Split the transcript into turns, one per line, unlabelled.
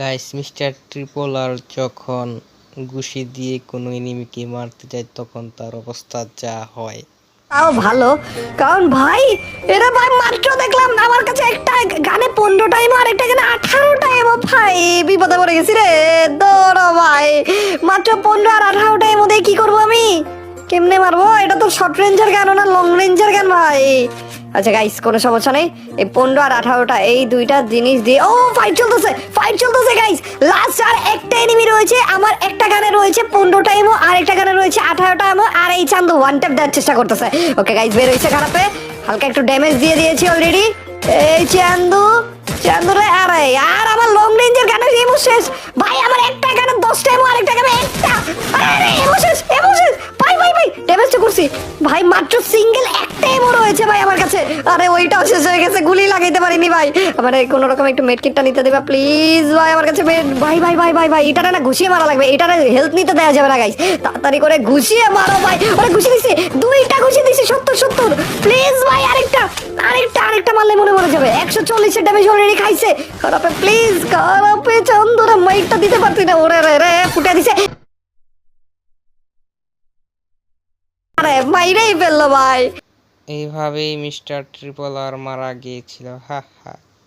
Guys mister Tripler যখন ঘুষি দিয়ে কোনো এনিমিকে মারতে যায়, তখন তার অবস্থা যা হয়।
তাও ভালো, কারণ ভাই, এরা ভাই মাত্র দেখলাম আমার কাছে একটা গানে পনেরো টাইম আর একটা গানে আঠারো টাইম ভাই, বিপদে পড়ে গেছি রে, দৌড়ো ভাই। মাত্র পনেরো আর আঠারো টাইম মধ্যে কি করব আমি? কেমনে মারবো? এটা তো শর্ট রেঞ্জের গান না লং রেঞ্জের গান ভাই। আচ্ছা গাইস কোনো সমস্যা নেই। এই পনেরো আর আঠারোটা, এই দুইটা জিনিস দিয়ে ও ফাইট চলতেছে ফাইট চলতেছে গাইস লাস্ট আর একটা এনিমি রয়েছে, আমার একটা গানে রয়েছে পনেরোটা এমো আর একটা গানে রয়েছে আঠারোটা এমো আর এই চান্দু ওয়ান ট্যাপ দেওয়ার চেষ্টা করতেছে। ওকে গাইস বের হয়েছে খারাপে। হালকা একটু ড্যামেজ দিয়ে দিয়েছি অলরেডি এই চান্দু চান্দু রে আরে আমার লং রেঞ্জের গানের এমো শেষ। ভাই, আমার একটা গানে দশটা এমো আর একটা গানে একটা। আরে ভাই, মাত্র সিঙ্গেল একটাই এমো হয়েছে ভাই আমার কাছে। আরে, ওইটাও শেষ হয়ে গেছে, গুলি লাগাইতে পারিনি ভাই। আমার এই কোনো রকম একটু মেড কিটটা নিতে দেবা প্লিজ ভাই, আমার কাছে ভাই ভাই ভাই ভাই ভাই এটা না ঘুষিয়ে মারা লাগবে এটা হেলথ নিতে দেওয়া যাবে না গাইস তাড়াতাড়ি করে ঘুষিয়ে মারো ভাই। ওরে ঘুষি দিছি, দুইটা ঘুষি দিছি, সত্তর সত্তর। প্লিজ ভাই, আরেকটা আরেকটা আরেকটা মারলে মনে মনে যাবে। একশো চল্লিশের ড্যামেজ অলরেডি খাইছে। খারাপে প্লিজ খারাপে চন্দরে মাইকটা দিতে পারতি না, ওরে, রে রে ফুটে দিছে। আরে মাইরেই ফেলল ভাই।
এইভাবেই মিস্টার ট্রিপল আর মারা গিয়েছিল হা হা।